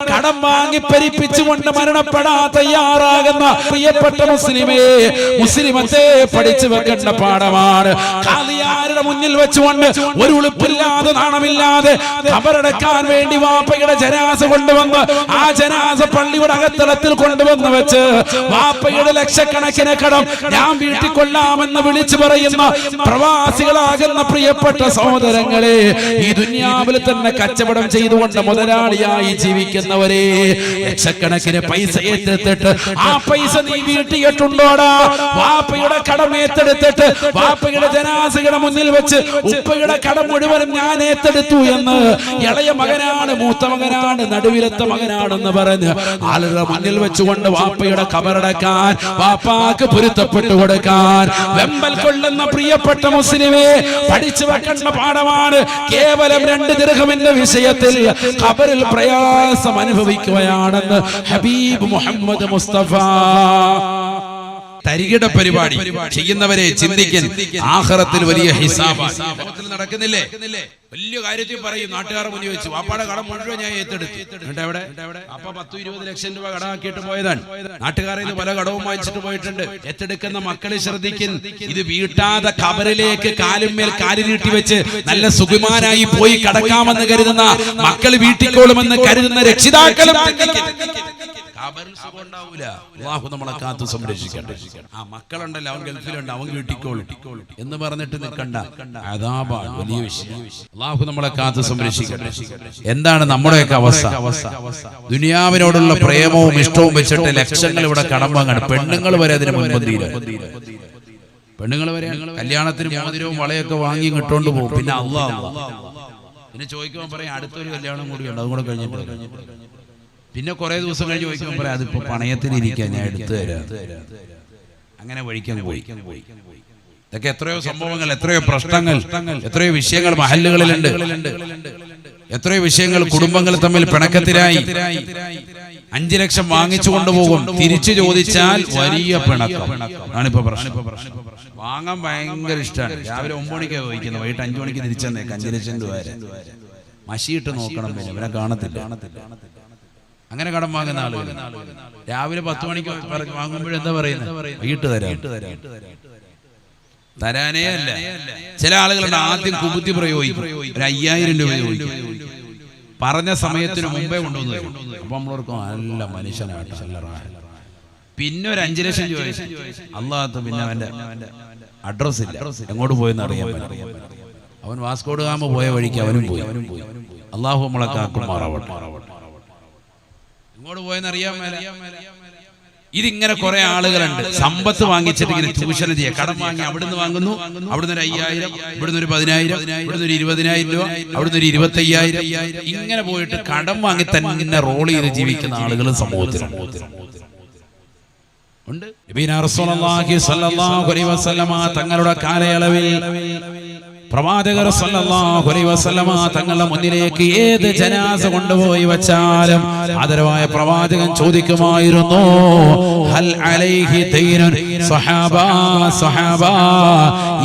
കടം വാങ്ങി പരിപ്പിച്ചുകൊണ്ട് മരണപ്പെടാ തയ്യാറാകുന്ന പ്രിയപ്പെട്ട മുസ്ലിമേ മുസ്ലിമത്തെ പഠിച്ചു വെക്കേണ്ട പാഠമാണ്. മുന്നിൽ വെച്ചുകൊണ്ട് ഒരു ഉളുപ്പില്ലാതെ നാണമില്ലാതെ കബറടക്കാൻ വേണ്ടി വാപ്പയുടെ ജനാസ കൊണ്ടുവന്ന് ആ ജനാസ പള്ളിയുടെ അകത്തളത്തിൽ കൊണ്ടുവന്ന് വെച്ച് വാപ്പയുടെ ലക്ഷക്കണക്കിന് കടം ഞാൻ വീട്ടിൽ കൊള്ളാമെന്ന് വിളിച്ചു പറയുന്ന പ്രവാസികളാകുന്ന പ്രിയപ്പെട്ട സഹോദരങ്ങളെ ഈ ദുന്യാവിൽ തന്നെ കച്ചവടം ചെയ്തുകൊണ്ട് മുതലാളിയായി ജീവിക്കുന്നവരെ ലക്ഷക്കണക്കിന് പൈസ ഏറ്റെടുത്തിട്ട് ആ പൈസ നീ വീട്ടിയിട്ടുണ്ടോടാ വാപ്പയുടെ കടം ഏറ്റെടുത്തിട്ട് വാപ്പയുടെ ജനാസയുടെ മുന്നിൽ വെച്ച് ഉപ്പയുടെ കടം മുഴുവനും ഞാൻ ഏറ്റെടുത്തു എന്ന് ഇളയ മകനാണ് മൂത്ത മകനാണ് നടുവിലത്തെ മകനാണെന്ന് പറഞ്ഞ് ആളുകളുടെ മുന്നിൽ വെച്ചുകൊണ്ട് വാപ്പയുടെ കബറടക്കാൻ വാപ്പാക്ക് പൊരുത്തപ്പെട്ടു കൊടുക്കാൻ. വെമ്പൽ കൊള്ളുന്ന പ്രിയപ്പെട്ട മുസ്ലിമേ പഠിച്ചു വെക്കേണ്ട പാഠമാണ്. കേവലം രണ്ട് ദീർഘമിന്റെ വിഷയത്തിൽ കബറിൽ പ്രയാസം അനുഭവിക്കുകയാണെന്ന് ഹബീബ് മുഹമ്മദ് മുസ്തഫ. തരികിട പരിപാടി ചെയ്യുന്നവരെ ചിന്തിക്കൻ ആഹ്റത്തിൽ വലിയ ഹിസാബ്. നടക്കുന്നില്ലേ വലിയ കാര്യത്തിൽ പറയും. നാട്ടുകാർ മുന്നിൽ വെച്ചു വാപ്പാടെ കടം മുഴുവൻ ഞാൻ ഏറ്റെടുത്തു. എന്നിട്ട് എവിടെ? അപ്പൊ പത്തു ഇരുപത് ലക്ഷം രൂപ കടമാക്കിയിട്ട് പോയതാണ്. നാട്ടുകാരിൽ നിന്ന് പല കടവും വാങ്ങിച്ചിട്ട് പോയിട്ടുണ്ട്. ഏറ്റെടുക്കുന്ന മക്കളെ ശ്രദ്ധിക്കും ഇത് വീട്ടാതെ കബറിലേക്ക് കാലുമേൽ കാലി നീട്ടി വെച്ച് നല്ല സുഖിമാരായി പോയി കടക്കാമെന്ന് കരുതുന്ന മക്കൾ വീട്ടിക്കോളുമെന്ന് കരുതുന്ന രക്ഷിതാക്കളും കബറിൽ സുഖം ഉണ്ടാവൂല. അള്ളാഹു നമ്മളെ കാത്തു സംരക്ഷിക്കട്ടെ. ആ മക്കളുണ്ടല്ലോ അവൻ ഗൾഫിലുണ്ട്. അവൻ വീട്ടിക്കോളും എന്ന് പറഞ്ഞിട്ട് നിൽക്കണ്ട. അതാപാണ് വലിയ വിഷയം. അള്ളാഹു നമ്മളെ കാത്തു സംരക്ഷിക്കട്ടെ. എന്താണ് നമ്മുടെയൊക്കെ അവസ്ഥ? ദുനിയാവിനോടുള്ള പ്രേമവും ഇഷ്ടവും വെച്ചിട്ട് ലക്ഷങ്ങൾ ഇവിടെ കടം വാങ്ങാണ് പെണ്ണുങ്ങൾ വരെ അതിന് മുൻപന്തിയില്ല പെണ്ണുങ്ങൾ വരെ കല്യാണത്തിന് മോതിരവും വളയൊക്കെ വാങ്ങി ഇട്ടോണ്ട് പോകും. പിന്നെ അള്ളാഹ്. പിന്നെ ചോദിക്കുമ്പോൾ പറയാം അടുത്തൊരു കല്യാണം കൂടിയുണ്ട്. അതും കൂടെ കഴിഞ്ഞിട്ട് പിന്നെ കുറെ ദിവസം കഴിഞ്ഞ് ചോദിക്കുമ്പോൾ പറയാം അതിപ്പോ പണയത്തിനിരിക്കാൻ ഞാൻ എടുത്തു തരാം. അങ്ങനെ വഴിക്കാൻ പോയി. ഇതൊക്കെ എത്രയോ സംഭവങ്ങൾ എത്രയോ പ്രശ്നങ്ങൾ എത്രയോ വിഷയങ്ങൾ മഹല്ലുകളിലുണ്ട്. എത്രയോ വിഷയങ്ങൾ കുടുംബങ്ങൾ തമ്മിൽ പിണക്കത്തിലായി. അഞ്ചു ലക്ഷം വാങ്ങിച്ചു കൊണ്ടുപോകും. തിരിച്ചു ചോദിച്ചാൽ വലിയ പിണക്കം. ആണിപ്പോ പ്രശ്നം. വാങ്ങാൻ ഭയങ്കര ഇഷ്ടമാണ് രാവിലെ ഒമ്പത് മണിക്കാണ് ചോദിക്കുന്നത്. വൈകിട്ട് അഞ്ചു മണിക്ക് തിരിച്ചെന്നേക്ക് അഞ്ചു ലക്ഷം രൂപ വരെ. മഷിയിട്ട് നോക്കണം പിന്നെ. കാണത്തില്ല കാണത്തില്ല. അങ്ങനെ കടം വാങ്ങുന്ന ആളുകൾ. രാവിലെ പത്ത് മണിക്ക് വാങ്ങുമ്പോൾ എന്താ പറയുന്നത് വൈകിട്ട് തരാം. തരാനേ അല്ല. ചില ആളുകളുടെ ആദ്യം കുബുദ്ധി പ്രയോഗിക്കും. ഒരു അയ്യായിരം രൂപ ചോദിക്കും. പറഞ്ഞ സമയത്തിന് മുമ്പേ കൊണ്ടുവന്നു അപ്പൊ നമ്മളോർക്കും നല്ല മനുഷ്യനായിട്ട് നല്ല. പിന്നെ ഒരു അഞ്ചു ലക്ഷം ചോദിച്ചു. അള്ളാഹത്ത് പിന്നെ അവന്റെ അഡ്രസ് ഇല്ല. എങ്ങോട്ട് പോയെന്ന് അറിയാൻ. അവൻ വാസ്കോട് ഗാമ പോയ വഴിക്ക് അവനും പോയി. അള്ളാഹു നമ്മളെ കാക്കുമാറാവട്ടെ. എങ്ങോട്ട് പോയെന്ന് അറിയാൻ മേല ഇതിങ്ങനെ കുറെ ആളുകളുണ്ട്. സമ്പത്ത് വാങ്ങിച്ചിട്ട് ഇങ്ങനെ ചൂഷണം ചെയ്യുക കടം വാങ്ങി അവിടുന്ന് വാങ്ങുന്നു അവിടുന്ന് ഒരു അയ്യായിരം ഇവിടുന്ന് ഒരു പതിനായിരം ഇവിടുന്ന് ഒരു ഇരുപതിനായിരം രൂപ അവിടുന്ന് ഒരു ഇരുപത്തി അയ്യായിരം ഇങ്ങനെ പോയിട്ട് കടം വാങ്ങി തന്നെ റോൾ ചെയ്ത് ജീവിക്കുന്ന ആളുകൾ സമൂഹത്തിൽ ഉണ്ട്? തങ്ങളുടെ കാലയളവിൽ പ്രവാചകർ സല്ലല്ലാഹു അലൈഹി വസല്ലമ തങ്ങളുടെ മുന്നിലേക്ക് ഏത് ജനാസ കൊണ്ടുപോയി വച്ചാലും ആദരവായ പ്രവാചകൻ ചോദിക്കുമായിരുന്നു ഹൽ അലൈഹി ദൈനുൻ? സഹാബ സഹാബ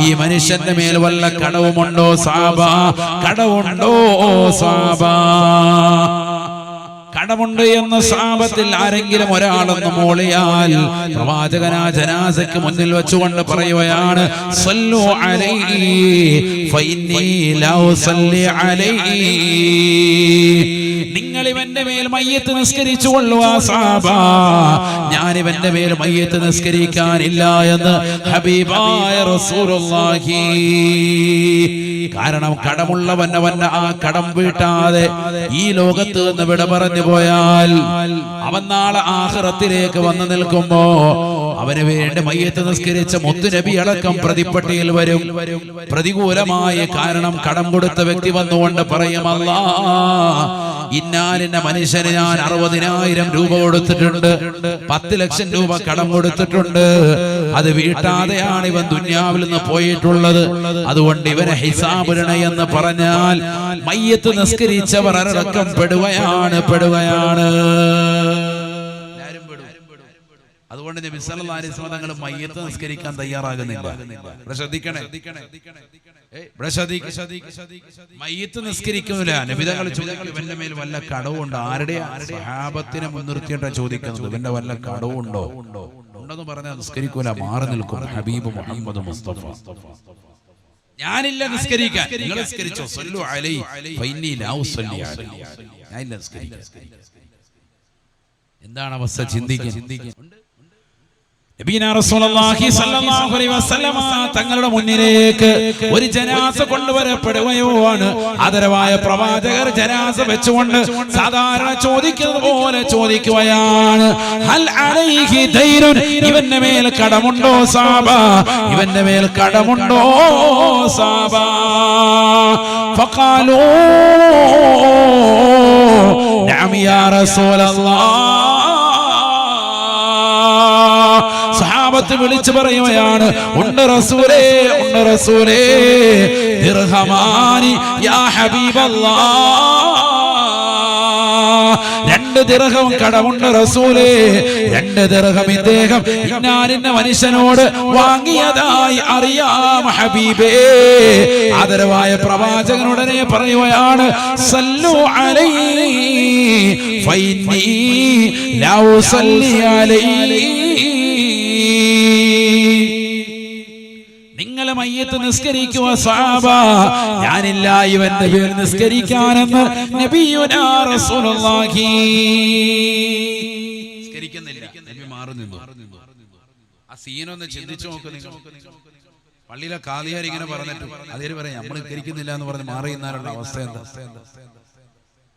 ഈ മനുഷ്യന്റെ മേൽ വല്ല കടവുമുണ്ടോ സാബ കടവുണ്ടോ സാബ കടമുണ്ട് എന്ന സാപത്തിൽ ആരെങ്കിലും ഒരാളൊന്ന് മോളിയാൽ പ്രവാചകനാ ജനാസയ്ക്ക് മുന്നിൽ വെച്ചുകൊണ്ട് പറയുകയാണ് ഫൈനി ലാ സല്ലി അലൈഹി. നിങ്ങൾ ഇവന്റെ മേൽ മയ്യത്ത് നിസ്കരിച്ചു കൊള്ളുക സാബ. ഞാൻ ഇവന്റെ മേൽ മയ്യത്ത് നിസ്കരിക്കാനില്ല എന്ന് ഹബീബായ റസൂലുള്ളാഹി. കാരണം കടമുള്ളവൻ അവന്റെ ആ കടം വീട്ടാതെ ഈ ലോകത്ത് നിന്ന് വിട പറഞ്ഞു പോയാൽ അവൻ നാളെ ആഹ്റത്തിലേക്ക് വന്നു നിൽക്കുമ്പോ അവന് വേണ്ട മയ്യത്ത് നിസ്കരിച്ച മുത്തുനബി അടക്കം പ്രതിപ്പട്ടിയിൽ വരും. പ്രതികൂലമായ കാരണം കടം കൊടുത്ത വ്യക്തി വന്നുകൊണ്ട് പറയുമല്ല ഇന്നാലിന്റെ മനുഷ്യന് ഞാൻ അറുപതിനായിരം രൂപ കൊടുത്തിട്ടുണ്ട്. പത്ത് ലക്ഷം രൂപ കടം കൊടുത്തിട്ടുണ്ട്. അത് വീട്ടാതെയാണ് ഇവൻ ദുന്യാവിൽ നിന്ന് പോയിട്ടുള്ളത്. അതുകൊണ്ട് ഇവനെ ഹിസാബുരണ എന്ന് പറഞ്ഞാൽ മയ്യത്ത് നിസ്കരിച്ചവർ അടക്കം പെടുകയാണ്. പെടുകയാണ്. അതുകൊണ്ട് നബി സല്ലല്ലാഹു അലൈഹി വസല്ലം തങ്ങൾ മയ്യത്ത് നിസ്കരിക്കാൻ തയ്യാറാകുന്നില്ല. ഇവിടെ ശ്രദ്ധിക്കണേ. ഇവിടെ മയ്യത്ത് നിസ്കരിക്കുന്നില്ല. നബി തങ്ങൾ ചോദിക്കും ഇവന്റെ മേൽ വല്ല കടവുണ്ടോ ആരുടെ സഹാബത്തിനെ മുൻനിർത്തിയിട്ടാ ചോദിക്കുന്നത്. ഇവന്റെ വല്ല കടവുണ്ടോ ഉണ്ടെന്ന് പറഞ്ഞാൽ നിസ്കരിക്കൂല. മാറി നിൽക്കും. ഹബീബ് മുഹമ്മദ് മുസ്തഫ. ഞാനില്ല നിസ്കരിക്കാൻ. നിങ്ങൾ നിസ്കരിച്ചോ? സല്ലു അലൈ. ഫൈന്നി ലാ ഉസല്ലി അലൈ. ഞാനില്ല നിസ്കരിക്കാൻ. എന്താണ് അവസ്ഥ? ചിന്തിക്കുക നബീന റസൂലുള്ളാഹി സ്വല്ലല്ലാഹു അലൈഹി വസല്ലമ തങ്ങളുടെ മുന്നിലേക്ക് ഒരു ജനാസ കൊണ്ടുവരപ്പെടുകയോണ് ആദരവായ പ്രവാചകർ ജനാസ വെച്ചുകൊണ്ട് സാധാരണ ചോദിക്കുന്നത് പോലെ ചോദിക്കുകയാണ്. ഇവന്റെ മേൽ കടമുണ്ടോ സാബ? ഇവന്റെ മേൽ കടമുണ്ടോ സാബ? ഫഖാലൂ നഅം യാ സഹാബത്ത് വിളിച്ചു പറയുകയാണ് ഉണ്ട് റസൂലേ ഉണ്ട് റസൂലേ ദിർഹമാനി യാ ഹബീബല്ലാ. രണ്ട് ദിർഹം കടമുണ്ട് റസൂലേ രണ്ട് ദിർഹം ഇദ്ദേഹം ഇന്നാലിന്റെ മനുഷ്യനോട് വാങ്ങിയതായി അറിയാം ഹബീബേ. ആദരവായ പ്രവാചകനുടനെ പറയുകയാണ് സല്ലു അലൈ ഫൈനി ലൗ സല്ലി അലൈ മയ്യത്ത് നിസ്കരിക്കുക സാബ ഞാനില്ല ഇവന്റെ പേര് നിസ്കരിക്കാനെന്ന് നബിയുനാ റസൂലുള്ളാഹി. നിസ്കരിക്കുന്നില്ല. നബി ആ ചിന്തിച്ചു പള്ളിയിലെ കാതിയാർ ഇങ്ങനെ പറഞ്ഞിട്ട് അതേ പറയാം നമ്മൾ നിസ്കരിക്കുന്നില്ല എന്ന് പറഞ്ഞ് മാറി അവസ്ഥ എന്താ?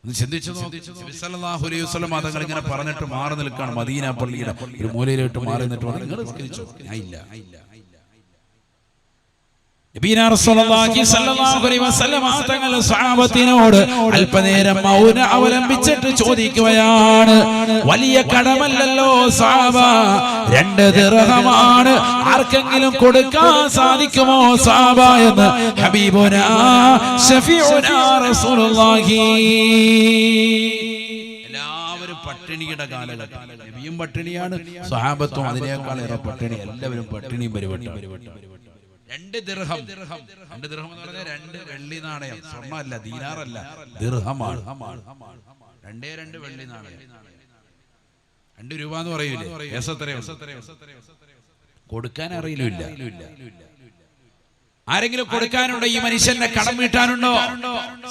ഒന്ന് ചിന്തിച്ചു നോക്ക്. നബി സല്ലല്ലാഹു അലൈഹി വസല്ലം തങ്ങൾ ഇങ്ങനെ പറഞ്ഞിട്ട് മാറി നിൽക്കാണ് മദീന പള്ളിയുടെ ഒരു മൂലയിലോട്ട് മാറി നിന്നിട്ട് നിങ്ങൾ ഞാൻ ഇല്ല. അല്പനേരം മൗന അവലംബിച്ചിട്ട് ചോദിക്കുകയാണ് വലിയ കടമല്ലല്ലോ സാബ രണ്ട് ദിർഹമാണ് ആർക്കെങ്കിലും കൊടുക്കാൻ സാധിക്കുമോ സാബ എന്ന്? ഹബീബുന എല്ലാവരും പട്ടിണിയുടെ കാലഘട്ടം. നബിയും പട്ടിണിയാണ്. സ്വഹാബത്തും അതിനേക്കാൾ ഏറെ പട്ടിണി. എല്ലാവരും പട്ടിണിയും പരിവട്ടം രണ്ട് ദിർഹം രണ്ട് ദിർഹം എന്ന് പറഞ്ഞാൽ രണ്ട് വെള്ളി നാണയം. സ്വർണമല്ല ദീനാറല്ല. ദിർഹമാണ് രണ്ടേ രണ്ട് വെള്ളി നാണയം. രണ്ട് രൂപ എന്ന് പറയൂലേ? കൊടുക്കാൻ അറിയില്ല. ആരെങ്കിലും കൊടുക്കാനുണ്ടോ? ഈ മനുഷ്യന്റെ കടം വീട്ടാനുണ്ടോ?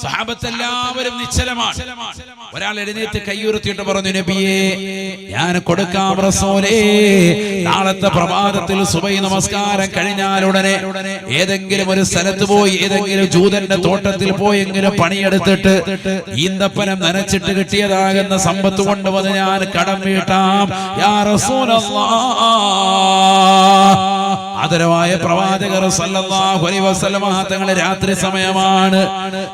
സഹാബത്ത് എല്ലാവരും നിശ്ചലമാണ്. ഒരാൾ എഴുന്നേറ്റ് കയ്യുറുത്തിയിട്ട് പറഞ്ഞു നബിയേ ഞാൻ കൊടുക്കാം റസൂലേ. നാളത്തെ പ്രഭാതത്തിൽ സുബൈ നമസ്കാരം കഴിഞ്ഞാൽ ഉടനെ ഏതെങ്കിലും ഒരു സ്ഥലത്ത് പോയി ഏതെങ്കിലും ജൂതന്റെ തോട്ടത്തിൽ പോയി പോയെങ്കിലും പണിയെടുത്തിട്ട് ഈന്തപ്പനം നനച്ചിട്ട് കിട്ടിയതാകുന്ന സമ്പത്ത് കൊണ്ടുവന്ന് ഞാൻ കടം വീട്ടാം. യാ ആദരവായ പ്രവാചകർ സല്ലല്ലാഹു അലൈഹി രാത്രി സമയമാണ്.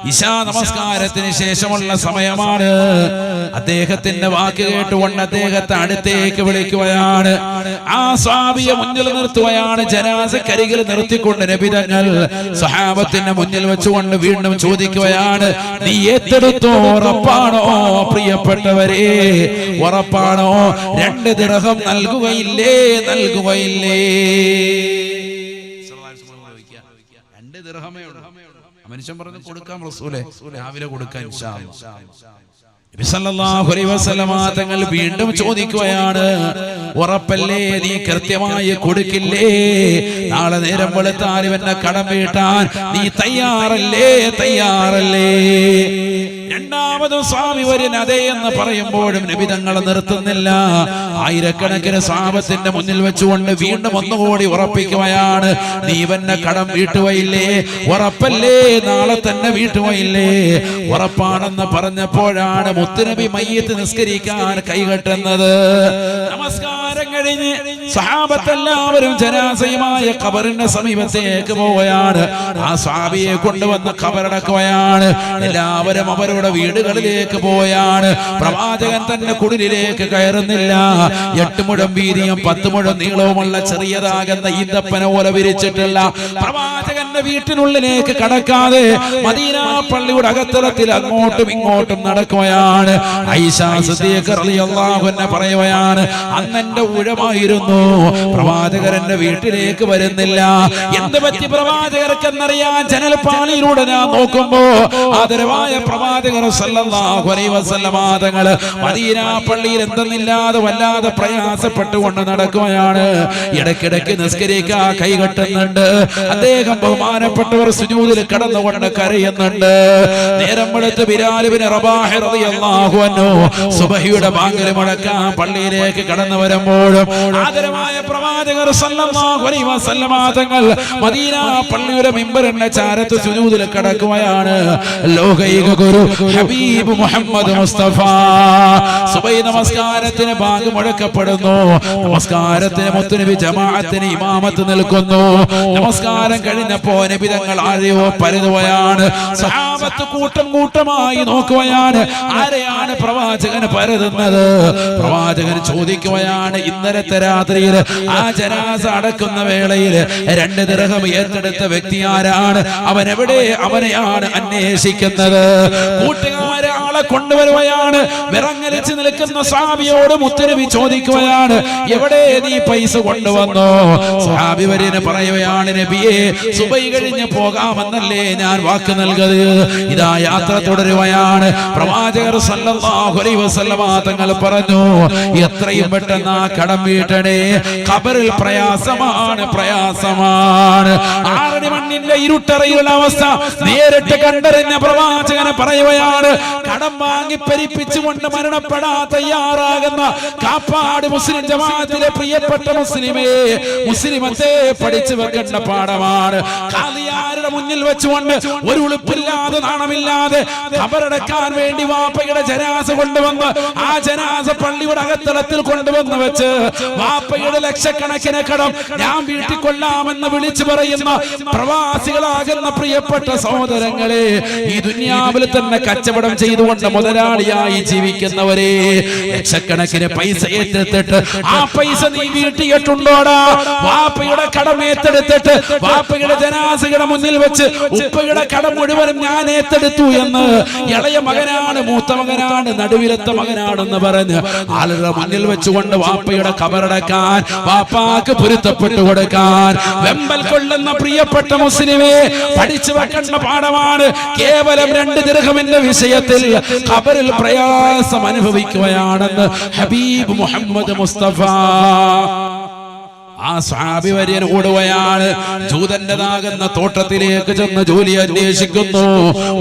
ഇശാ നമസ്കാരത്തിന് ശേഷമുള്ള സമയമാണ്. അദ്ദേഹത്തിന്റെ വാക്ക് കേട്ടുകൊണ്ട് അദ്ദേഹത്തെ അടുത്തേക്ക് വിളിക്കുകയാണ്. ആ സ്വാമിയെ മുന്നിൽ നിർത്തുകയാണ്. ജനാസക്കരികിൽ നിർത്തിക്കൊണ്ട് നബിതങ്ങൾ സഹാബത്തിന്റെ മുന്നിൽ വെച്ചുകൊണ്ട് വീണ്ടും ചോദിക്കുകയാണ് നീ ഏറ്റെടുത്തോ? ഉറപ്പാണോ? പ്രിയപ്പെട്ടവരെ ഉറപ്പാണോ? രണ്ട് ദിർഹം നൽകുകയില്ലേ? നൽകുകയില്ലേ? മനുഷ്യൻ പറഞ്ഞു കൊടുക്കാം റസൂലെ. രാവിലെ കൊടുക്കാൻ ഇൻഷാ തങ്ങൾ വീണ്ടും ചോദിക്കുകയാണ് ഉറപ്പല്ലേ നീ കൃത്യമായി കൊടുക്കില്ലേ? നാളെ നേരം വെളുത്താൽ ഇവന്റെ കടം വീട്ടാൻ നീ തയ്യാറല്ലേ? തയ്യാറല്ലേ? രണ്ടാമതും സ്വാമി വരും അതേ എന്ന് പറയുമ്പോഴും നബി തങ്ങളെ നിർത്തുന്നില്ല. ആയിരക്കണക്കിന് സാപത്തിന്റെ മുന്നിൽ വെച്ചുകൊണ്ട് വീണ്ടും ഒന്നുകൂടി ഉറപ്പിക്കുകയാണ് നീ ഇവന്റെ കടം വീട്ടുകയില്ലേ? ഉറപ്പല്ലേ? നാളെ തന്നെ വീട്ടുകയില്ലേ? ഉറപ്പാണെന്ന് പറഞ്ഞപ്പോഴാണ് മുത്തുനബി മയ്യത്ത് നിസ്കരിക്കാൻ കൈകെട്ടുന്നത് നമസ്കാരം. കഴിഞ്ഞ് സഹാബത്തെല്ലാവരും ജനാസയുമായ ഖബറിന്റെ സമീപത്തേക്ക് പോവുകയാണ്. ആ സ്വാമിയെ കൊണ്ടുവന്ന് ഖബറടക്കുകയാണ്. എല്ലാവരും അവരുടെ വീടുകളിലേക്ക് പോയാണ് പ്രവാചകൻ തന്നെ കുടിലേക്ക് കയറുന്നില്ല. എട്ട് മുഴം വീതിയും പത്ത് മുഴം നീളവുമുള്ള ചെറിയതാകുന്ന ഈന്തപ്പന പോലെ വിരിച്ചിട്ടുള്ള പ്രവാചകന്റെ വീട്ടിനുള്ളിലേക്ക് കടക്കാതെ മദീന പള്ളിയുടെ അകത്തളത്തിൽ അങ്ങോട്ടും ഇങ്ങോട്ടും നടക്കുകയാണ്. ഐശാസ് പറയുകയാണ് അന്നെന്റെ ഉഴ ഊഴമായിരുന്നു പ്രവാചകർ എന്റെ വീട്ടിലേക്ക് വരുന്നില്ല. എന്ത് പറ്റി പ്രവാചകർക്ക് എന്നറിയാൻ ജനൽപാളിയിലൂടെ ഞാൻ നോക്കുമ്പോ ആദരവായ പ്രവാചകർ തങ്ങൾ മദീന പള്ളിയിൽ എന്തെന്നില്ലാതെ വല്ലാതെ പ്രയാസപ്പെട്ടുകൊണ്ട് നടക്കുകയാണ്. ഇടയ്ക്കിടയ്ക്ക് കൈ കൈകെട്ടുന്നുണ്ട് അദ്ദേഹം ബഹുമാനപ്പെട്ടവർ സുജൂതിൽ കടന്നുകൊണ്ട് കരയുന്നുണ്ട്. നേരം വെളുത്ത് ബിരാലുവിന് റബാഹി സുബഹിയുടെ ബാങ്കൽ മുഴക്കാൻ പള്ളിയിലേക്ക് കടന്നു വരുമ്പോഴും ആദരമായ പ്രവാചകർ തങ്ങൾ മദീന പള്ളിയുടെ മിമ്പറിന്റെ ചാരത്ത് സുജൂദിൽ കിടക്കുകയാണ്. ലോകൈക ഗുരു ഹബീബ് മുഹമ്മദ് മുസ്തഫ. സുബൈ നമസ്കാരത്തിന് ബാങ്ക് മുഴക്കപ്പെടുന്നു. നമസ്കാരത്തിന് മുത്തുനബി ജമാഅത്തിന് ഇമാമത്ത് നിൽക്കുന്നു. നമസ്കാരം കഴിഞ്ഞപ്പോ നബിതങ്ങൾ ആരെയോ പരതുകയാണ്. സഹാബത്ത് കൂട്ടം കൂട്ടമായി നോക്കുകയാണ്. ആരെയാണ് പ്രവാചകൻ പരതുന്നത്? പ്രവാചകൻ ചോദിക്കുകയാണ് ഇന്നലത്തെ രാത്രിയിൽ ആ ജനാസ അടക്കുന്ന വേളയിൽ രണ്ട് ദൃഹം ഏറ്റെടുത്ത വ്യക്തി ആരാണ്? അവൻ എവിടെ? അവനെയാണ് അന്വേഷിക്കുന്നത്. കൂട്ടുകാരെ ആളെ കൊണ്ടുവരുകയാണ് വിറങ്ങലിച്ച് നിൽക്കുന്ന സ്വാമിയോട് മുത്തരവി ചോദിക്കുകയാണ് എവിടെ നീ പൈസ കൊണ്ടുവന്നോ? സ്വാമി വര്യന് പറയുകയാണ് നബിയെ സുബൈ കഴിഞ്ഞ് പോകാമെന്നല്ലേ ഞാൻ വാക്ക് നൽകത് ഇതാ യാത്ര തുടരുകയാണ്. പ്രവാചകർ തങ്ങൾ പറഞ്ഞു എത്രയും പെട്ടെന്ന് ആ കടം വീട്ടണേ. ഖബറിൽ പ്രയാസമാണ് പ്രയാസമാണ്. ആറടി മണ്ണിന്റെ ഇരുട്ടറയിലുള്ള അവസ്ഥ നേരിട്ട് കണ്ടറിഞ്ഞ പ്രവാചകനെ പറയുകയാണ് കടം വാങ്ങി പരിപ്പിച്ചുകൊണ്ട് മരണപ്പെടാൻ തയ്യാറാകുന്ന കാപ്പാട് മുസ്ലിം ജമാഅത്തിലെ പ്രിയപ്പെട്ട മുസ്ലിമേ മുസ്ലിമത്തെ പഠിച്ചു വെക്കേണ്ട പാഠമാണ്. മുന്നിൽ വെച്ചുകൊണ്ട് ഒരു ഉളുപ്പില്ലാതെ നാണമില്ലാതെ കബറടക്കാൻ വേണ്ടി വാപ്പയുടെ ജനാസ കൊണ്ടുവന്ന് ആ ജനാസ പള്ളിയുടെ അകത്തളത്തിൽ കൊണ്ടുവന്ന് വെച്ച് വാപ്പയുടെ ലക്ഷക്കണക്കിന് കടം ഞാൻ വീട്ടിൽ കൊള്ളാമെന്ന് വിളിച്ചു പറയുന്ന പ്രവാസികളാകുന്ന പ്രിയപ്പെട്ട സഹോദരങ്ങളെ ഈ ദുന്യാവിൽ തന്നെ കച്ചവടം ചെയ്തുകൊണ്ട് മുതലാളിയായി ജീവിക്കുന്നവരെ ലക്ഷക്കണക്കിന് പൈസ ഏറ്റെടുത്തിട്ട് ആ പൈസ നീ വീട്ടിയിട്ടുണ്ടോടാ? വാപ്പയുടെ കടം ഏറ്റെടുത്തിട്ട് വാപ്പയുടെ ജനാസികളുടെ മുന്നിൽ വെച്ച് ഉപ്പയുടെ കടം മുഴുവനും ഞാൻ ഏറ്റെടുത്തു എന്ന് ഇളയ മകനാണ് മൂത്ത മകനാണ് നടുവിലത്തെ മകനാണെന്ന് പറഞ്ഞ് ആളുകളുടെ മുന്നിൽ വെച്ചുകൊണ്ട് വാപ്പയുടെ കബറടക്കാൻ വാപ്പാക്ക് പൊരുത്തപ്പെട്ടു കൊടുക്കാൻ വെമ്പൽ കൊള്ളുന്ന പ്രിയപ്പെട്ട മുസ്ലിമേ പഠിച്ചു വെക്കേണ്ട പാഠമാണ് കേവലം രണ്ട് ദീർഘമിന്റെ വിഷയത്തിൽ ഖബറിൽ പ്രയാസം അനുഭവിക്കുകയാണെന്ന് ഹബീബ് മുഹമ്മദ് മുസ്തഫ. ആ സ്വാഭി വര്യൻ ഓടുകയാണ്. ജൂതന്റെതാകുന്ന തോട്ടത്തിലേക്ക് ചെന്ന് ജോലി അന്വേഷിക്കുന്നു.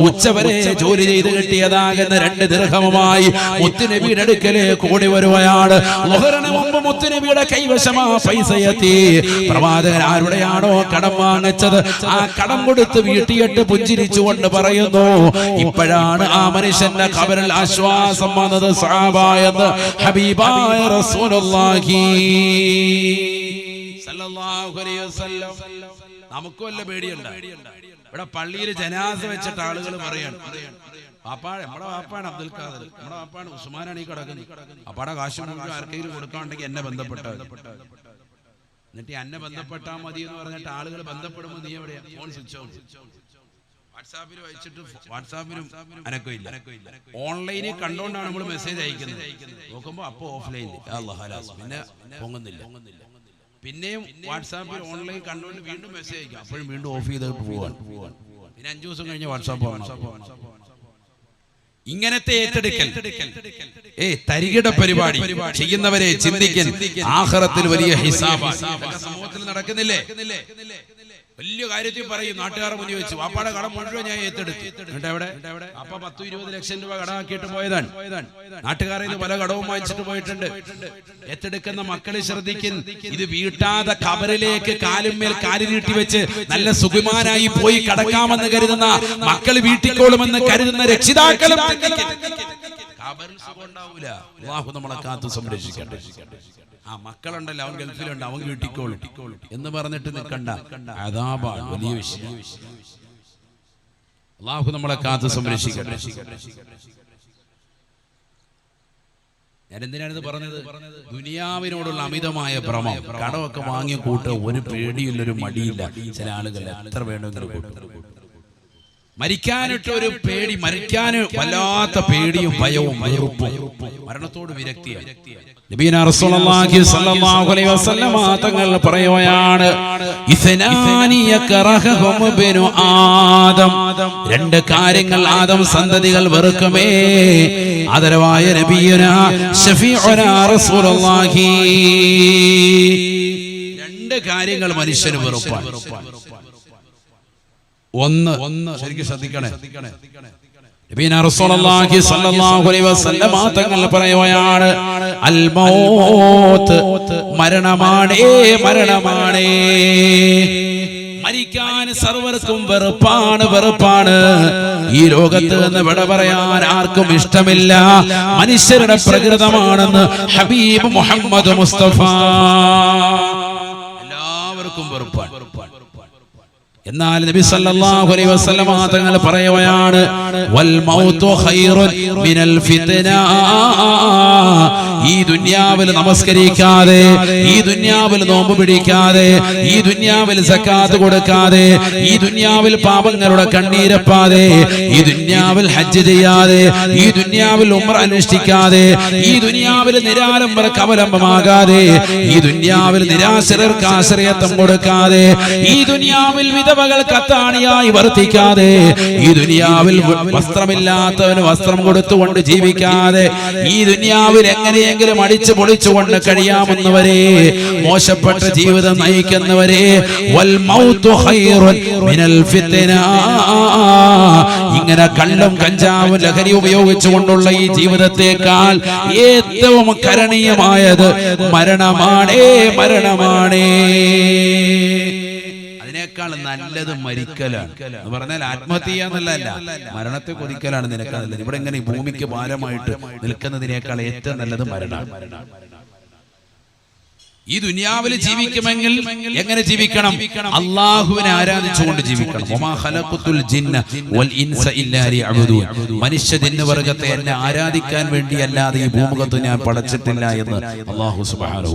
ഉച്ചവരെ ജോലി ചെയ്ത് കിട്ടിയതാകുന്ന രണ്ട് ദീർഘവുമായി മുത്തുനബിയുടെ അടുക്കലേക്ക് ഓടി വരുകയാണ്. മുമ്പ് മുത്തുനബിയുടെ കൈവശമാ പൈസ എത്തി. പ്രവാചകൻ ആരുടെയാണോ കടം വാങ്ങിച്ചത്? ആ കടം കൊടുത്ത് വീട്ടിയിട്ട് പുഞ്ചിരിച്ചുകൊണ്ട് പറയുന്നു ഇപ്പോഴാണ് ആ മനുഷ്യന്റെ ഖബറിൽ ആശ്വാസം വന്നത് സാബായ ഹബീബായ റസൂലുള്ളാഹി. നമുക്കും വല്ല പേടിയുണ്ട്? ഇവിടെ പള്ളിയിൽ ജനാസ വെച്ചിട്ട് ആളുകൾ പറയാണ്. പാപ്പാ നമ്മുടെ പാപ്പാണ് അബ്ദുൽ ഖാദർ. നമ്മുടെ പാപ്പാണ് ഉസ്മാനാണ് ഈ കിടക്കുന്നത്. അപ്പാടെ കാശ് ആർക്കെങ്കിലും കൊടുക്കാണ്ടെങ്കിൽ എന്നെ ബന്ധപ്പെട്ട എന്നിട്ട് എന്നെ ബന്ധപ്പെട്ടാ മതി എന്ന് പറഞ്ഞിട്ട് ആളുകൾ ബന്ധപ്പെടുമ്പോൾ നീ എവിടെയാ? Phone switch on. വാട്സാപ്പിൽ വെച്ചിട്ട് വാട്സാപ്പിലും അനക്കമില്ല ഓൺലൈനിൽ കണ്ടോണ്ടാണ് നമ്മൾ മെസ്സേജ് അയക്കുന്നത്. നോക്കുമ്പോ അപ്പൊ ഓഫ്ലൈനിൽ. പിന്നെ പൊങ്ങുന്നില്ല. പിന്നെയും വാട്സാപ്പിൽ ഓൺലൈൻ കണ്ടുകൊണ്ട് വീണ്ടും മെസ്സേജ് അയക്കും. അപ്പോഴും വീണ്ടും ഓഫ് ചെയ്തിട്ട് പോവാൻ പിന്നെ അഞ്ചു ദിവസം കഴിഞ്ഞ് വാട്സാപ്പ് ഇങ്ങനത്തെ ഏറ്റെടുക്കൽ. ഏ തരികിട പരിപാടി. ചെയ്യുന്നവരെ ചിന്തിക്കൻ ആഹ്റത്തിൽ വലിയ ഹിസാബ്. സമൂഹത്തിൽ നടക്കുന്നില്ലേ? വലിയ കാര്യത്തിൽ പറയും നാട്ടുകാർ മുന്നിൽ വെച്ച് വാപ്പാടെ കടം മുഴുവൻ ഞാൻ ഏറ്റെടുത്തു. എന്നിട്ട് എവിടെ അപ്പൊ പത്തു ഇരുപത് ലക്ഷം രൂപ കടമാക്കിയിട്ട് പോയതാണ്. നാട്ടുകാരെ ഇത് പല കടവും വാങ്ങിച്ചിട്ട് പോയിട്ടുണ്ട്. ഏറ്റെടുക്കുന്ന മക്കളെ ശ്രദ്ധിക്കും ഇത് വീട്ടാതെ കബറിലേക്ക് കാലുമേൽ കാലി നീട്ടി വെച്ച് നല്ല സുഖിമാനായി പോയി കടക്കാമെന്ന് കരുതുന്ന മക്കൾ വീട്ടിക്കോളുമെന്ന് കരുതുന്ന രക്ഷിതാക്കളും കബറിൽ സുഖം ഉണ്ടാവൂല അള്ളാഹു നമ്മളെ കാത്തു സംരക്ഷിക്കട്ടെ. ആ മക്കളുണ്ടല്ലോ അവൻ ഗൾഫിലുണ്ട് അവൻ കിട്ടിക്കോളും എന്ന് പറഞ്ഞിട്ട് നിൽക്കണ്ട. അതാപാണ് വലിയ വിഷയം. അള്ളാഹു നമ്മളെ കാത്ത് സംരക്ഷിക്കട്ടെ. ഞാൻ എന്തിനാണിത് പറഞ്ഞത്? ദുനിയാവിനോടുള്ള അമിതമായ ഭ്രമം. കടമൊക്കെ വാങ്ങി കൂട്ട് ഒരു പേടിയില്ല ഒരു മടിയില്ല. ചില ആളുകൾ എത്ര വേണമെങ്കിലും കൂട്ടും. മരിക്കാനിട്ട് ഒരു പേടി മരിക്കാൻ വല്ലാത്ത പേടിയും ഭയവും വെറുപ്പും. മരണത്തോട് വിരക്തിയാണ്. തങ്ങൾ പറയുകയാണ് രണ്ട് കാര്യങ്ങൾ ആദം സന്തതികൾ വെറുക്കുമേ. ആദരവായ നബിയുന രണ്ട് കാര്യങ്ങൾ മനുഷ്യന് വെറുപ്പാണ്. ഒന്ന് ഒന്ന് ശരിക്കും ശ്രദ്ധിക്കണേ. നബീന റസൂലുള്ളാഹി സ്വല്ലല്ലാഹു അലൈഹി വസല്ലമ തങ്ങൾ പറയുകയാണ് അൽ മൗത്ത് മരണമാണേ മരണമാണേ മരിക്കാൻ സർവർക്കും വെറുപ്പാണ് വെറുപ്പാണ് ഈ ലോകത്ത് നിന്ന് വിട പറയാൻ ആർക്കും ഇഷ്ടമില്ല. മനുഷ്യരുടെ പ്രകൃതമാണെന്ന് ഹബീബ് മുഹമ്മദ് മുസ്തഫ. എല്ലാവർക്കും വെറുപ്പാണ്. എന്നാൽ നബി സല്ലല്ലാഹു അലൈഹി വസല്ലമ തങ്ങൾ പറയുകയാണ് വൽ മൗതു ഖൈറുൻ മിനൽ ഫിത്ന. ഈ ദുന്യാവിൽ നമസ്കരിക്കാതെ ഈ ദുന്യാവിൽ നോമ്പ് പിടിക്കാതെ ഈ ദുന്യാവിൽ സക്കാത്ത് കൊടുക്കാതെ ഈ ദുന്യാവിൽ പാപങ്ങളുടെ കണ്ണീരപ്പാതെ ഈ ദുന്യാവിൽ ഹജ്ജ് ചെയ്യാതെ ഈ ദുന്യാവിൽ ഉംറ അനുഷ്ഠിക്കാതെ ഈ ദുന്യാവിൽ നിരാലംബർക്ക് അവലംബമാകാതെ ഈ ദുന്യാവിൽ നിരാശ്രർക്ക് ആശ്രയത്വം കൊടുക്കാതെ ഈ ദുനിയാവിൽ വിധവകൾ കത്താണിയായി വർത്തിക്കാതെ ഈ ദുനിയാവിൽ വസ്ത്രമില്ലാത്തവന് വസ്ത്രം കൊടുത്തുകൊണ്ട് ജീവിക്കാതെ ഈ ദുനിയാവിൽ എങ്ങനെയെങ്കിലും അടിച്ചു പൊളിച്ചുകൊണ്ട് കഴിയാമെന്നവരെ മോശപ്പെട്ട ജീവിതം നയിക്കുന്നവരെ വൽ ഖൈറുൻ മിനൽ ഫിത്ന ഇങ്ങനെ കള്ളും കഞ്ചാവും ലഹരി ഉപയോഗിച്ചുകൊണ്ടുള്ള ഈ ജീവിതത്തെക്കാൾ ഏറ്റവും കരണീയമായത് മരണമാണേ മരണമാണേ. അതിനേക്കാൾ നല്ലത് മരിക്കലാണ്. എന്ന് പറഞ്ഞാൽ ആത്മഹത്യ എന്നല്ല മരണത്തെ കൊതിക്കലാണ് നിനക്ക് നല്ലത്. ഇവിടെ ഇങ്ങനെ ഭൂമിക്ക് ഭാരമായിട്ട് നിൽക്കുന്നതിനേക്കാൾ ഏറ്റവും നല്ലത് മരണം ഈ ദുനിയാവിൽ ജീവിക്കുമെങ്കിൽ എങ്ങനെ ജീവിക്കണം? അള്ളാഹുവിനെ ആരാധിച്ചുകൊണ്ട് ജീവിക്കണം. മനുഷ്യ ജിന്നവർഗത്തെ എന്നെ ആരാധിക്കാൻ വേണ്ടി അല്ലാതെ ഈ ഭൂമുഖത്ത് ഞാൻ പടച്ചിട്ടില്ല എന്ന് അള്ളാഹു തആല.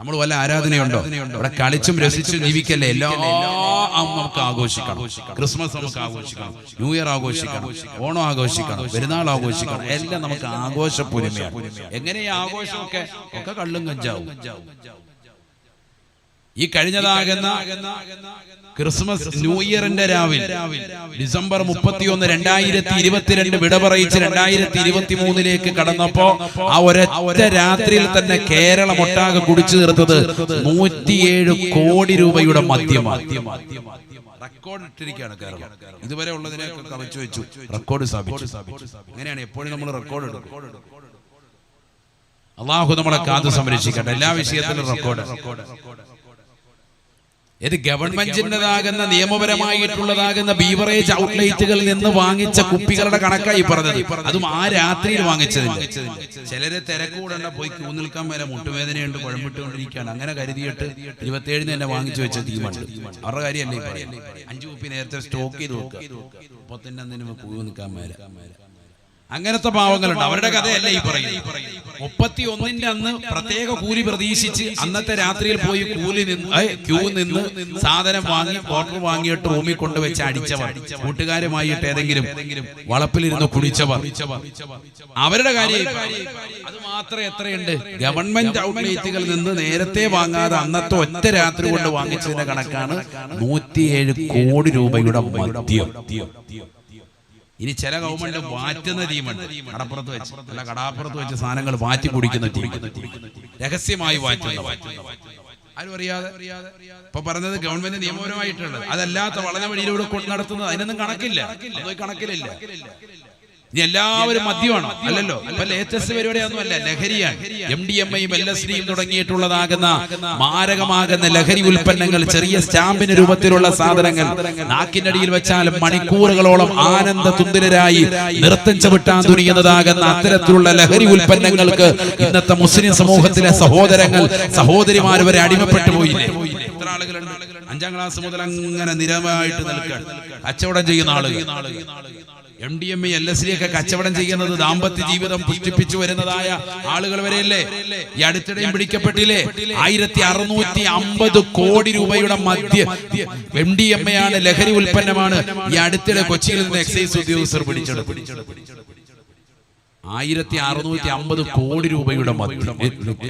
നമ്മൾ വല്ല ആരാധനയുണ്ടോ? ഇവിടെ കളിച്ചും രസിച്ചും ജീവിക്കല്ലേ? എല്ലാം നമുക്ക് ആഘോഷിക്കണം. ക്രിസ്മസ് നമുക്ക് ആഘോഷിക്കണം. ന്യൂ ഇയർ ആഘോഷിക്കണം. ഓണം ആഘോഷിക്കണം. പെരുന്നാൾ ആഘോഷിക്കണം. എല്ലാം നമുക്ക് ആഘോഷ പുലിമയാണ് എങ്ങനെയാ ആഘോഷമൊക്കെ? ഒക്കെ കള്ളും കഞ്ചാവും. ഈ കഴിഞ്ഞതാകുന്ന ക്രിസ്മസ് ന്യൂ ഇയറിന്റെ രാവിലെ ഡിസംബർ മുപ്പത്തിയൊന്ന് രണ്ടായിരത്തി ഇരുപത്തിരണ്ട് വിട പറയിച്ച് രണ്ടായിരത്തി ഇരുപത്തി മൂന്നിലേക്ക് കടന്നപ്പോ ആ ഒരൊറ്റ രാത്രിയിൽ തന്നെ കേരളം ഒട്ടാകെ കുടിച്ചു തീർത്തത് നൂറ്റിയേഴ് കോടി രൂപയുടെ മദ്യമാണ് റെക്കോർഡ് ഇട്ടിരിക്കുകയാണ് കേരളം. ഇതുവരെ ഉള്ളതിനെ കവച്ചു വെച്ചു. റെക്കോർഡ് സ്ഥാപിച്ചു. അങ്ങനെയാണ് എപ്പോഴും നമ്മൾ റെക്കോർഡ് എടുക്കും അള്ളാഹു നമ്മളെ കാത്തു സംരക്ഷിക്കട്ടെ. എല്ലാ വിഷയത്തിലും റെക്കോർഡ്. റെക്കോർഡ്. ഇത് ഗവൺമെന്റിന്റെതാകുന്ന നിയമപരമായിട്ടുള്ളതാകുന്ന ബീവറേജ് ഔട്ട്ലെറ്റുകളിൽ നിന്ന് വാങ്ങിച്ച കുപ്പികളുടെ കണക്കായി പറഞ്ഞത്. അതും ആ രാത്രിയിൽ വാങ്ങിച്ചത് ചിലരെ തിരക്കൂടണ്ട പോയി ക്യൂ നിൽക്കാൻ വരെ മുട്ടുവേദനയുണ്ട് കുഴമ്പിട്ടുകൊണ്ടിരിക്കുകയാണ്. അങ്ങനെ കരുതിയിട്ട് ഇരുപത്തിയേഴിന് തന്നെ വാങ്ങിച്ചു വെച്ച തീമാണ് അവരുടെ കാര്യമല്ലേ അഞ്ചു കുപ്പി നേരത്തെ സ്റ്റോക്ക് ചെയ്ത് നോക്കുക മുപ്പത്തിന്റെ അന്നിന് ക്യൂ നിൽക്കാൻ മേലെ അങ്ങനത്തെ പാവങ്ങളുണ്ട്. അവരുടെ കഥയല്ല ഈ പറയുന്നത്. മുപ്പത്തി ഒന്നിന്റെ അന്ന് പ്രത്യേക കൂലി പ്രതീക്ഷിച്ച് അന്നത്തെ രാത്രിയിൽ പോയി കൂലി നിന്ന് ക്യൂ നിന്ന് സാധനം വാങ്ങി ഓർഡർ വാങ്ങിയിട്ട് റൂമിൽ കൊണ്ടുവച്ച് അടിച്ചവർ. കൂട്ടുകാരുമായിട്ട് ഏതെങ്കിലും വളപ്പിലിരുന്ന് കുടിച്ചവർ. അവരുടെ കാര്യം അത് മാത്രം എത്രയുണ്ട്? ഗവൺമെന്റ് ഔട്ട്ലെറ്റുകളിൽ നിന്ന് നേരത്തെ വാങ്ങാതെ അന്നത്തെ ഒറ്റ രാത്രി കൊണ്ട് വാങ്ങിച്ചതിന്റെ കണക്കാണ് നൂറ്റിയേഴ് കോടി രൂപയുടെ മദ്യം. ഇനി ചില ഗവൺമെന്റ് വാറ്റുന്ന ടീമുണ്ട് കടപ്പുറത്ത് വെച്ച് അല്ല കടാപ്പുറത്ത് വെച്ച് സാധനങ്ങൾ വാറ്റി കുടിക്കുന്ന ടീം രഹസ്യമായി വാറ്റുന്ന ആരും അറിയാതെ ഇപ്പൊ പറഞ്ഞത് ഗവൺമെന്റ് നിയമപരമായിട്ടുള്ളത്. അതല്ലാത്ത വളരെ വഴിയിലൂടെ കൊണ്ട് നടത്തുന്നത് അതിനൊന്നും കണക്കില്ല. കണക്കിലില്ല. ഇനി എല്ലാവരും മദ്യമാണോ? അല്ലല്ലോ. ഇപ്പൊ ലേറ്റസ്റ്റ് പരിപാടിയൊന്നും അല്ല ലഹരിയാണ്. എം ഡി എം ഐയും എൽ എസ് ഡിയും തുടങ്ങിയിട്ടുള്ളതാകുന്ന മാരകമാകുന്ന ലഹരി ഉൽപ്പന്നങ്ങൾ ചെറിയ സ്റ്റാമ്പിന് രൂപത്തിലുള്ള സാധനങ്ങൾ നാക്കിനടിയിൽ വെച്ചാൽ മണിക്കൂറുകളോളം ആനന്ദ തുന്തിരായി നൃത്തം ചവിട്ടാൻ തുനിയുന്നതാകുന്ന അത്തരത്തിലുള്ള ലഹരി ഉൽപ്പന്നങ്ങൾക്ക് ഇന്നത്തെ മുസ്ലിം സമൂഹത്തിലെ സഹോദരങ്ങൾ സഹോദരിമാർ വരെ അടിമപ്പെട്ടു പോയില്ലേ ആളുകളുണ്ട് അഞ്ചാം ക്ലാസ് മുതൽ അങ്ങനെ നിരമായിട്ട് നിൽക്കാൻ കച്ചവടം ചെയ്യുന്ന ആളുകൾ. M D M L S D ഒക്കെ കച്ചവടം ചെയ്യുന്നത് ദാമ്പത്യ ജീവിതം പുഷ്ടിപ്പിച്ചു വരുന്നതായ ആളുകൾ വരെയല്ലേ? ഈ അടുത്തിടെയും പിടിക്കപ്പെട്ടില്ലേ? ആയിരത്തി അറുന്നൂറ്റി അമ്പത് കോടി രൂപയുടെ മദ്യ എം ഡി എം എ ആണ് ലഹരി ഉൽപ്പന്നമാണ് ഈ അടുത്തിടെ കൊച്ചിയിൽ നിന്ന് എക്സൈസ് ഉദ്യോഗസ്ഥർ പിടിച്ചെടുത്തു ആയിരത്തി അറുന്നൂറ്റി അമ്പത് കോടി രൂപയുടെ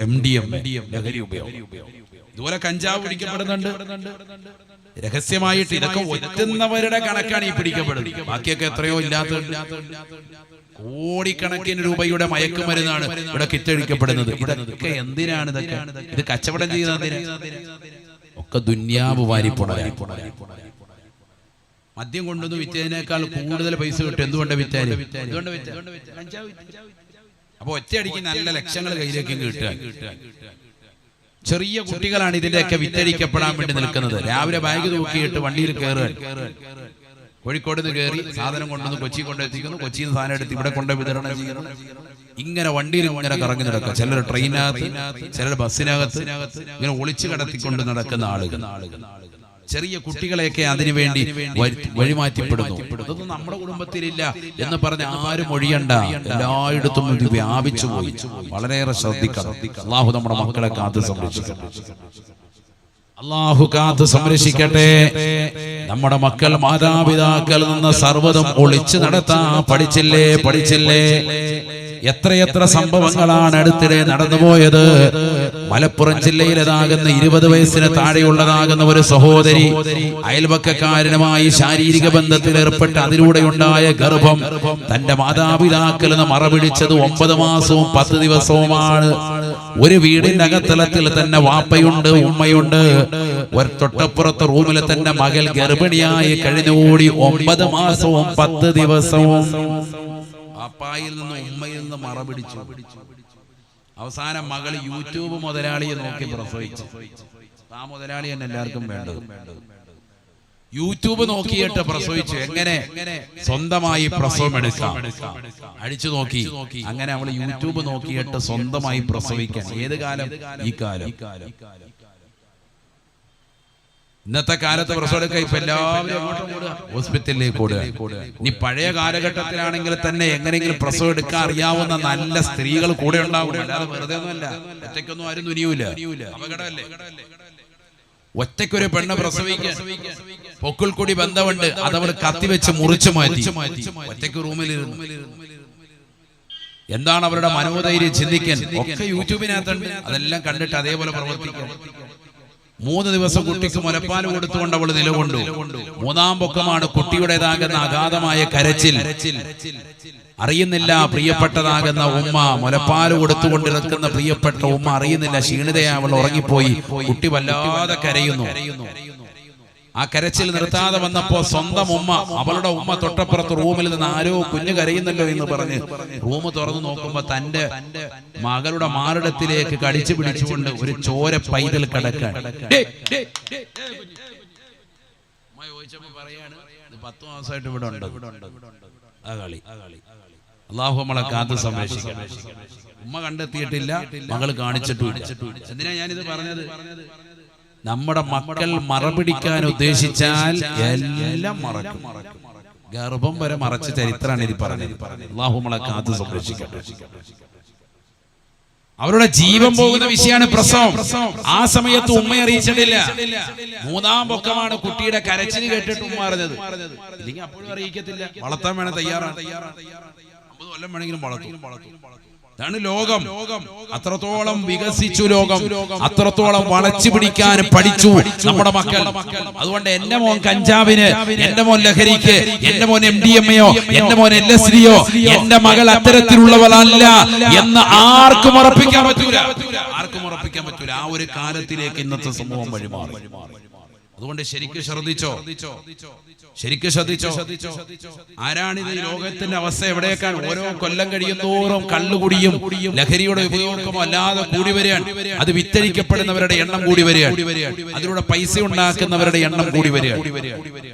എം ഡി എം ലഹരി ഉപയോഗം. ഇതുപോലെ കഞ്ചാവ് പിടിക്കപ്പെടുന്നുണ്ട്. രഹസ്യമായിട്ട് ഇതൊക്കെ ഒറ്റുന്നവരുടെ കണക്കാണ് ഈ പിടിക്കപ്പെടുന്നത്. ബാക്കിയൊക്കെ എത്രയോ ഇല്ലാത്ത കോടിക്കണക്കിന് രൂപയുടെ മയക്കുമരുന്നാണ് ഇവിടെ കിറ്റഴിക്കപ്പെടുന്നത്. ഇതൊക്കെ എന്തിനാണ് ഇതൊക്കെ? ഇത് കച്ചവടം ചെയ്യുന്നത് ഒക്കെ ദുന്യാവ് വാരിപ്പുണരായി മദ്യം കൊണ്ടുവന്ന് വിറ്റതിനേക്കാൾ കൂടുതൽ പൈസ കിട്ടും. എന്തുകൊണ്ട് വിറ്റാൽ. അപ്പൊ ഒറ്റയടിക്ക് നല്ല ലക്ഷങ്ങൾ കയ്യിലേക്ക് കിട്ടുക. ചെറിയ കുട്ടികളാണ് ഇതിന്റെയൊക്കെ വിറ്റഴിക്കപ്പെടാൻ വേണ്ടി നിൽക്കുന്നത്. രാവിലെ ബാഗ് തൂക്കിയിട്ട് വണ്ടിയിൽ കയറുക കോഴിക്കോട് നിന്ന് കയറി സാധനം കൊണ്ടുവന്ന് കൊച്ചി കൊണ്ടെത്തിക്കുന്നു കൊച്ചിയിൽ നിന്ന് സാധനം എടുത്ത് ഇവിടെ കൊണ്ട് വിതരണം ചെയ്യുന്നു. ഇങ്ങനെ വണ്ടിയിൽ ഇങ്ങനെ കറങ്ങി നടക്കുക. ചിലർ ട്രെയിനകത്ത് ചിലർ ബസ്സിനകത്ത് ഇങ്ങനെ ഒളിച്ചു കടത്തിക്കൊണ്ട് നടക്കുന്ന ആളുകൾ. ചെറിയ കുട്ടികളെയൊക്കെ അതിനു വേണ്ടി വഴി- വഴിമാറ്റിപ്പെടുന്നു. ഇതൊന്നും നമ്മുടെ കുടുംബത്തിലില്ല എന്ന് പറഞ്ഞ് ആരും ഒഴിയണ്ട. എല്ലായിടത്തും ഇത് വ്യാപിച്ചു പോയി. വളരെയേറെ ശ്രദ്ധിക്കണം. അള്ളാഹു നമ്മുടെ മക്കളെ കാത്ത് സംരക്ഷിക്കണം അള്ളാഹു കാത്ത് സംരക്ഷിക്കട്ടെ. നമ്മുടെ മക്കൾ മാതാപിതാക്കൾ നിന്ന് സർവതും ഒളിച്ചു നടത്താൻ പഠിച്ചില്ലേ? പഠിച്ചില്ലേ? എത്രയെത്ര സംഭവങ്ങളാണ് അടുത്തിടെ നടന്നുപോയത്? മലപ്പുറം ജില്ലയിലേതാകുന്ന ഇരുപത് വയസ്സിന് താഴെയുള്ളതാകുന്ന ഒരു സഹോദരി അയൽവക്കക്കാരനുമായി ശാരീരിക ബന്ധത്തിൽ ഏർപ്പെട്ട് അതിലൂടെയുണ്ടായ ഗർഭം തന്റെ മാതാപിതാക്കളിൽ നിന്ന് മറപിടിച്ചത് ഒമ്പത് മാസവും പത്ത് ദിവസവുമാണ്. ഒരു വീടിന്റെ അകത്തലത്തിൽ തന്നെ വാപ്പയുണ്ട് ഉമ്മയുണ്ട്. ഒരു തൊട്ടപ്പുറത്തെ റൂമിൽ തന്നെ മകൾ ഗർഭിണിയായി കഴിഞ്ഞുകൂടി ഒമ്പത് മാസവും പത്ത് ദിവസവും. അപ്പായിൽ നിന്ന് ഉമ്മയിൽ നിന്ന് മറപിടിച്ചു അവസാനം മകൾ യൂട്യൂബ് മുതലാളിയെ നോക്കി പ്രസവിച്ചു. ആ മുതലാളി തന്നെ എല്ലാവർക്കും വേണ്ടത്. യൂട്യൂബ് നോക്കിയിട്ട് പ്രസവിച്ചു. എങ്ങനെ? സ്വന്തമായി പ്രസവം എടുക്കാം. അടിച്ചു നോക്കി. അങ്ങനെ അവൾ യൂട്യൂബ് നോക്കിയിട്ട് സ്വന്തമായി പ്രസവിക്കാൻ ഏത് കാലം. ഈ കാലം. ഇന്നത്തെ കാലത്ത് പ്രസവം എടുക്കാൻ ഇപ്പൊ എല്ലാവരും ഹോസ്പിറ്റലിലേക്ക് ഓടുക ഇനി പഴയ കാലഘട്ടത്തിലാണെങ്കിൽ തന്നെ എങ്ങനെയെങ്കിലും പ്രസവം എടുക്കാൻ അറിയാവുന്ന നല്ല സ്ത്രീകൾ കൂടെ ഉണ്ടാവും. അല്ലാതെ വെറുതെ ഒന്നുമല്ല. ഒറ്റയ്ക്കൊന്നും ആരും തുനിയൂല അപകടമല്ലേ? ഒറ്റയ്ക്കൊരു പെണ്ണ് പ്രസവിക്കാൻ പൊക്കിൾ കൂടി ബന്ധമുണ്ട് അതവൾ കത്തിവെച്ച് മുറിച്ചു മാറ്റി. ഒറ്റയ്ക്ക് റൂമിലിരുന്നു. എന്താണ് അവരുടെ മനോധൈര്യം ചിന്തിക്കാൻ ഒക്കെ യൂട്യൂബിനകത്തുണ്ട്. അതെല്ലാം കണ്ടിട്ട് അതേപോലെ പ്രവർത്തിക്കും. മൂന്ന് ദിവസം കുട്ടിക്ക് മുലപ്പാൽ കൊടുത്തുകൊണ്ട് അവൾ നിലകൊണ്ടു. മൂന്നാം പൊക്കമാണ് കുട്ടിയുടേതാകുന്ന അഗാധമായ കരച്ചിൽ. അറിയുന്നില്ല പ്രിയപ്പെട്ടതാകുന്ന ഉമ്മ. മുലപ്പാൽ കൊടുത്തുകൊണ്ടിരിക്കുന്ന പ്രിയപ്പെട്ട ഉമ്മ അറിയുന്നില്ല. ക്ഷീണിതയെ അവൾ ഉറങ്ങിപ്പോയി. കുട്ടി വല്ലാതെ കരയുന്നു. ആ കരച്ചിൽ നിർത്താതെ വന്നപ്പോ സ്വന്തം ഉമ്മ അവളുടെ ഉമ്മ തൊട്ടപ്പുറത്ത് റൂമിൽ നിന്ന് ആരോ കുഞ്ഞു കരയുന്നല്ലോ എന്ന് പറഞ്ഞ് റൂം തുറന്നു നോക്കുമ്പോ തന്റെ മകളുടെ മാറിടത്തിലേക്ക് കടിച്ചു പിടിച്ചുകൊണ്ട് ഒരു ചോര പൈതൽ കിടക്കാൻ പത്ത് മാസമായിട്ട് ഇവിടെ ഉണ്ട് അള്ളാഹു നമ്മളെ കാത്ത് സംരക്ഷിക്കണം ഉമ്മ കണ്ടെത്തിയിട്ടില്ല മകൾ കാണിച്ചിട്ടു എന്തിനാ ഞാനിത് പറഞ്ഞത് നമ്മുടെ മക്കൾ മറപിടിക്കാൻ ഉദ്ദേശിച്ചാൽ എല്ലാം മറക്കും. ഗർഭം വരെ മറച്ച ചരിത്രമാണ് ഇത് പറഞ്ഞത് അള്ളാഹു നമ്മളെ കാത്ത് സംരക്ഷിക്കട്ടെ. അവരുടെ ജീവൻ പോകുന്ന വിഷയമാണ് പ്രസവം. ആ സമയത്ത് ഉമ്മ അറിയിച്ചിട്ടില്ല. മൂന്നാം പൊക്കമാണ് കുട്ടിയുടെ കരച്ചിൽ കേട്ടിട്ട് ഉമ്മ അറിഞ്ഞത്. അപ്പോഴും അറിയിക്കത്തില്ല. വളർത്താൻ വേണം തയ്യാറാണ്. അമ്പത് കൊല്ലം വേണമെങ്കിലും വളർത്തും. ഇതാണ് ലോകം. അത്രത്തോളം വികസിച്ചു ലോകം. അത്രത്തോളം വളച്ചു പിടിക്കാൻ പഠിച്ചു നമ്മുടെ മക്കൾ. അതുകൊണ്ട് എന്റെ മോൻ കഞ്ചാവിന് എന്റെ മോൻ ലഹരിക്ക് എന്റെ മോൻ എം ഡി എമ്മയോ എന്റെ മോൻ എൽ എസ് ഡിയോ എന്റെ മകൾ അത്തരത്തിലുള്ളവളല്ല എന്ന് ആർക്കും ഉറപ്പിക്കാൻ പറ്റൂല. ആർക്കും ഉറപ്പിക്കാൻ പറ്റൂല. ആ ഒരു കാലത്തിലേക്ക് ഇന്നത്തെ സമൂഹം വഴിമാറി. അതുകൊണ്ട് ശരിക്കും ശ്രദ്ധിച്ചോ? ശരിക്കും ശ്രദ്ധിച്ചോ? ആരാണിത് ലോകത്തിന്റെ അവസ്ഥ എവിടേക്കാണ് ഓരോ കൊല്ലം കഴിയുന്നോറും കള്ളുകുടിയും ലഹരിയുടെ ഉപയോഗമോ അല്ലാതെ കൂടി വരികയാണ്. അത് വിറ്റഴിക്കപ്പെടുന്നവരുടെ എണ്ണം കൂടി വരികയാണ്. അതിലൂടെ പൈസ ഉണ്ടാക്കുന്നവരുടെ എണ്ണം കൂടി വരികയാണ്.